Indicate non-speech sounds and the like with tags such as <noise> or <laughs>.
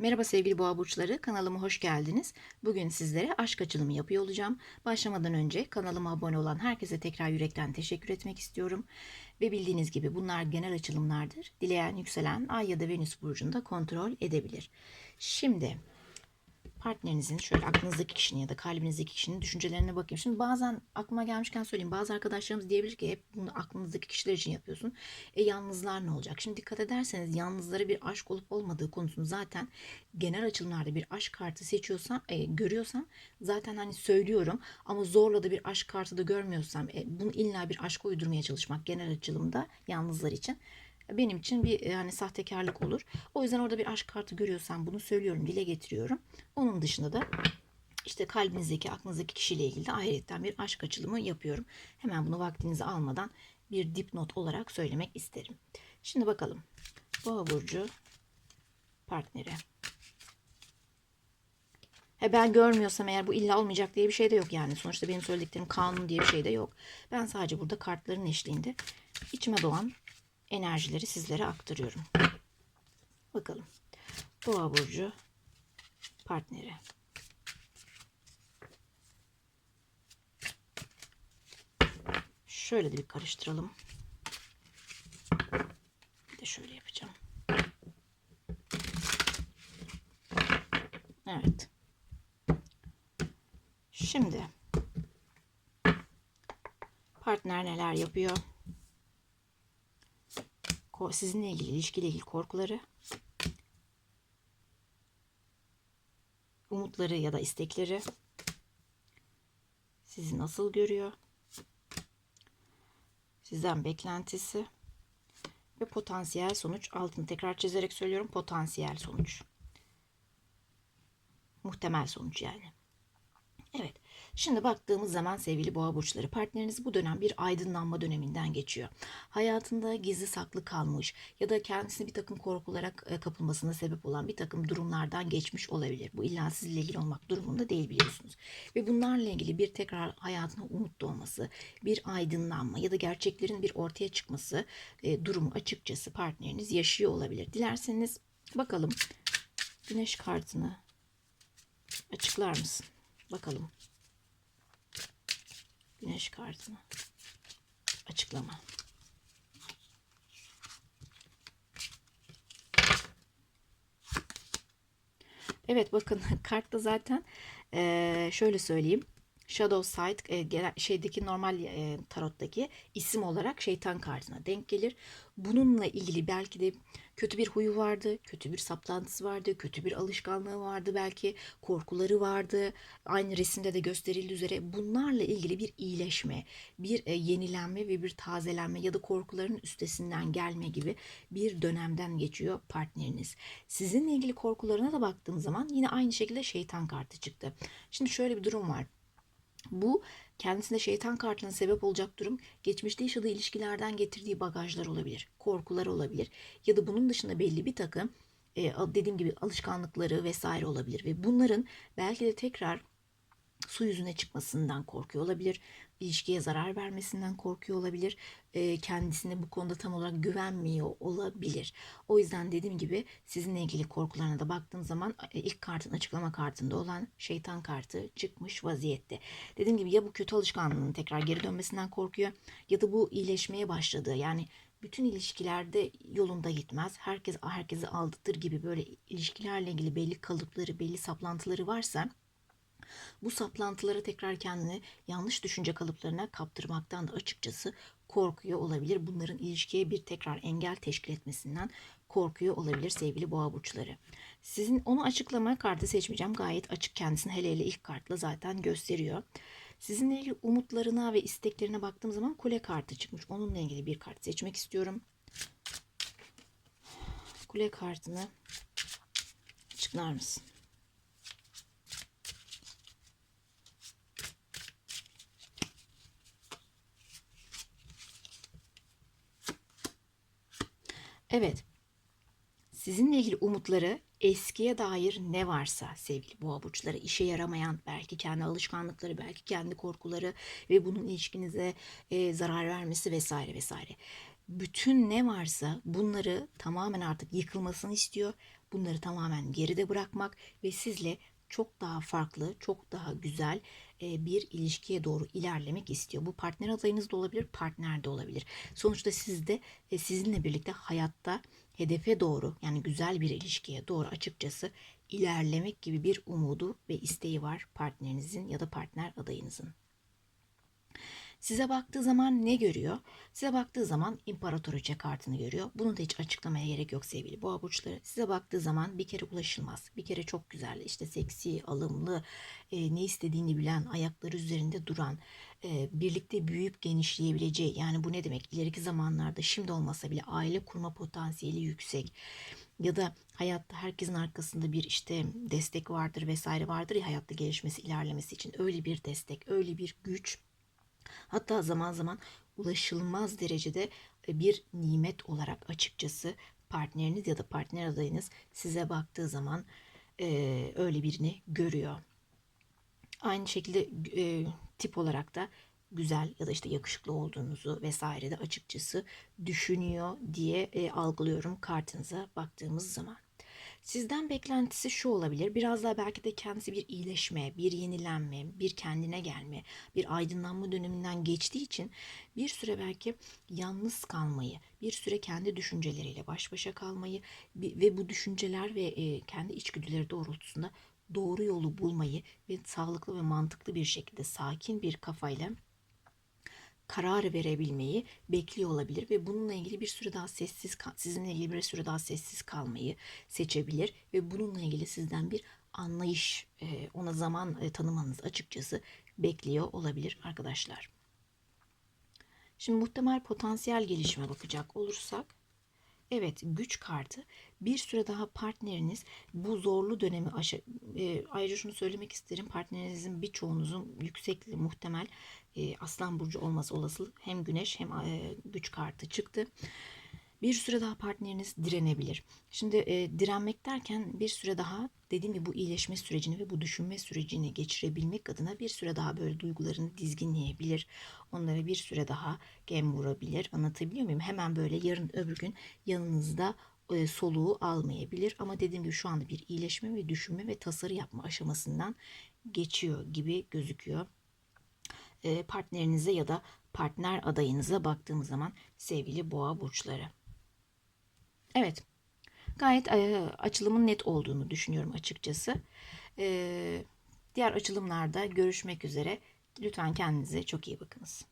Merhaba sevgili boğa burçları, kanalıma hoş geldiniz. Bugün sizlere aşk açılımı yapıyor olacağım. Başlamadan önce kanalıma abone olan herkese tekrar yürekten teşekkür etmek istiyorum. Ve bildiğiniz gibi bunlar genel açılımlardır. Dileyen yükselen ay ya da venüs burcunda kontrol edebilir. Şimdi partnerinizin şöyle aklınızdaki kişinin ya da kalbinizdeki kişinin düşüncelerine bakayım. Şimdi bazen aklıma gelmişken söyleyeyim. Bazı arkadaşlarımız diyebilir ki hep bunu aklınızdaki kişiler için yapıyorsun. E yalnızlar ne olacak? Şimdi dikkat ederseniz yalnızlara bir aşk olup olmadığı konusunu zaten genel açılımlarda bir aşk kartı seçiyorsam, e, görüyorsam zaten hani söylüyorum. Ama zorla da bir aşk kartı da görmüyorsam e, bunu illa bir aşka uydurmaya çalışmak genel açılımda yalnızlar için benim için bir yani sahtekarlık olur. O yüzden orada bir aşk kartı görüyorsam bunu söylüyorum, dile getiriyorum. Onun dışında da işte kalbinizdeki, aklınızdaki kişiyle ilgili de ayrıca bir aşk açılımı yapıyorum. Hemen bunu vaktinizi almadan bir dipnot olarak söylemek isterim. Şimdi bakalım. Boğa burcu partneri. He ben görmüyorsam eğer bu illa olmayacak diye bir şey de yok yani. Sonuçta benim söylediklerim kanun diye bir şey de yok. Ben sadece burada kartların eşliğinde içime doğan enerjileri sizlere aktarıyorum. Bakalım. Boğa burcu partneri. Şöyle de bir karıştıralım. Bir de şöyle yapacağım. Evet. Şimdi partner neler yapıyor? Sizinle ilgili ilişkiyle ilgili korkuları, umutları ya da istekleri sizi nasıl görüyor? Sizden beklentisi ve potansiyel sonuç altını tekrar çizerek söylüyorum potansiyel sonuç. Muhtemel sonuç yani. Evet. Şimdi baktığımız zaman sevgili boğa burçları partneriniz bu dönem bir aydınlanma döneminden geçiyor. Hayatında gizli saklı kalmış ya da kendisini bir takım korkulara e, kapılmasına sebep olan bir takım durumlardan geçmiş olabilir. Bu illa sizinle ilgili olmak durumunda değil biliyorsunuz. Ve bunlarla ilgili bir tekrar hayatına umut doğması, bir aydınlanma ya da gerçeklerin bir ortaya çıkması e, durumu açıkçası partneriniz yaşıyor olabilir. Dilerseniz bakalım güneş kartını açıklar mısın? Bakalım. Güneş kartını. Açıklama. Evet bakın <laughs> kartta zaten şöyle söyleyeyim. Shadow Side e, şeydeki normal e, tarottaki isim olarak şeytan kartına denk gelir. Bununla ilgili belki de kötü bir huyu vardı, kötü bir saplantısı vardı, kötü bir alışkanlığı vardı belki, korkuları vardı. Aynı resimde de gösterildiği üzere bunlarla ilgili bir iyileşme, bir e, yenilenme ve bir tazelenme ya da korkuların üstesinden gelme gibi bir dönemden geçiyor partneriniz. Sizinle ilgili korkularına da baktığım zaman yine aynı şekilde şeytan kartı çıktı. Şimdi şöyle bir durum var. Bu kendisine şeytan kartına sebep olacak durum geçmişte yaşadığı ilişkilerden getirdiği bagajlar olabilir, korkular olabilir ya da bunun dışında belli bir takım e, dediğim gibi alışkanlıkları vesaire olabilir ve bunların belki de tekrar su yüzüne çıkmasından korkuyor olabilir. İlişkiye zarar vermesinden korkuyor olabilir. E, kendisine bu konuda tam olarak güvenmiyor olabilir. O yüzden dediğim gibi sizinle ilgili korkularına da baktığım zaman ilk kartın açıklama kartında olan şeytan kartı çıkmış vaziyette. Dediğim gibi ya bu kötü alışkanlığının tekrar geri dönmesinden korkuyor ya da bu iyileşmeye başladığı yani bütün ilişkilerde yolunda gitmez. Herkes herkesi aldatır gibi böyle ilişkilerle ilgili belli kalıpları, belli saplantıları varsa bu saplantılara tekrar kendini yanlış düşünce kalıplarına kaptırmaktan da açıkçası korkuyor olabilir. Bunların ilişkiye bir tekrar engel teşkil etmesinden korkuyor olabilir sevgili boğa burçları. Sizin onu açıklama kartı seçmeyeceğim. Gayet açık kendisini hele hele ilk kartla zaten gösteriyor. Sizinle ilgili umutlarına ve isteklerine baktığım zaman kule kartı çıkmış. Onunla ilgili bir kart seçmek istiyorum. Kule kartını açıklar mısın? Evet. Sizinle ilgili umutları eskiye dair ne varsa sevgili boğa burçları işe yaramayan belki kendi alışkanlıkları belki kendi korkuları ve bunun ilişkinize e, zarar vermesi vesaire vesaire. bütün ne varsa bunları tamamen artık yıkılmasını istiyor. Bunları tamamen geride bırakmak ve sizle çok daha farklı, çok daha güzel bir ilişkiye doğru ilerlemek istiyor. Bu partner adayınız da olabilir, partner de olabilir. Sonuçta siz de e, sizinle birlikte hayatta hedefe doğru yani güzel bir ilişkiye doğru açıkçası ilerlemek gibi bir umudu ve isteği var partnerinizin ya da partner adayınızın. Size baktığı zaman ne görüyor? Size baktığı zaman imparatoriçe kartını görüyor. Bunu da hiç açıklamaya gerek yok sevgili boğa burçları. Size baktığı zaman bir kere ulaşılmaz. Bir kere çok güzel, işte seksi, alımlı, e, ne istediğini bilen, ayakları üzerinde duran, e, birlikte büyüyüp genişleyebileceği. Yani bu ne demek? İleriki zamanlarda şimdi olmasa bile aile kurma potansiyeli yüksek ya da hayatta herkesin arkasında bir işte destek vardır vesaire vardır ya hayatta gelişmesi, ilerlemesi için öyle bir destek, öyle bir güç Hatta zaman zaman ulaşılmaz derecede e, bir nimet olarak açıkçası partneriniz ya da partner adayınız size baktığı zaman e, öyle birini görüyor. Aynı şekilde e, tip olarak da güzel ya da işte yakışıklı olduğunuzu vesaire de açıkçası düşünüyor diye e, algılıyorum kartınıza baktığımız zaman. Sizden beklentisi şu olabilir. Biraz daha belki de kendisi bir iyileşme, bir yenilenme, bir kendine gelme, bir aydınlanma döneminden geçtiği için bir süre belki yalnız kalmayı, bir süre kendi düşünceleriyle baş başa kalmayı ve bu düşünceler ve e, kendi içgüdüleri doğrultusunda doğru yolu bulmayı ve sağlıklı ve mantıklı bir şekilde sakin bir kafayla karar verebilmeyi bekliyor olabilir ve bununla ilgili bir süre daha sessiz sizinle ilgili bir süre daha sessiz kalmayı seçebilir ve bununla ilgili sizden bir anlayış e, ona zaman e, tanımanız açıkçası bekliyor olabilir arkadaşlar. Şimdi muhtemel potansiyel gelişime bakacak olursak Evet, güç kartı. Bir süre daha partneriniz bu zorlu dönemi aşa e, ayrıca şunu söylemek isterim. Partnerinizin birçoğunuzun yüksekliği muhtemel e, Aslan burcu olması olası hem güneş hem e, güç kartı çıktı. Bir süre daha partneriniz direnebilir. Şimdi e, direnmek derken bir süre daha dediğim gibi bu iyileşme sürecini ve bu düşünme sürecini geçirebilmek adına bir süre daha böyle duygularını dizginleyebilir. Onlara bir süre daha gem vurabilir. Anlatabiliyor muyum? Hemen böyle yarın öbür gün yanınızda e, soluğu almayabilir. Ama dediğim gibi şu anda bir iyileşme ve düşünme ve tasarı yapma aşamasından geçiyor gibi gözüküyor. E, partnerinize ya da partner adayınıza baktığımız zaman sevgili boğa burçları. Evet. Gayet e, açılımın net olduğunu düşünüyorum açıkçası. E, diğer açılımlarda görüşmek üzere. Lütfen kendinize çok iyi bakınız.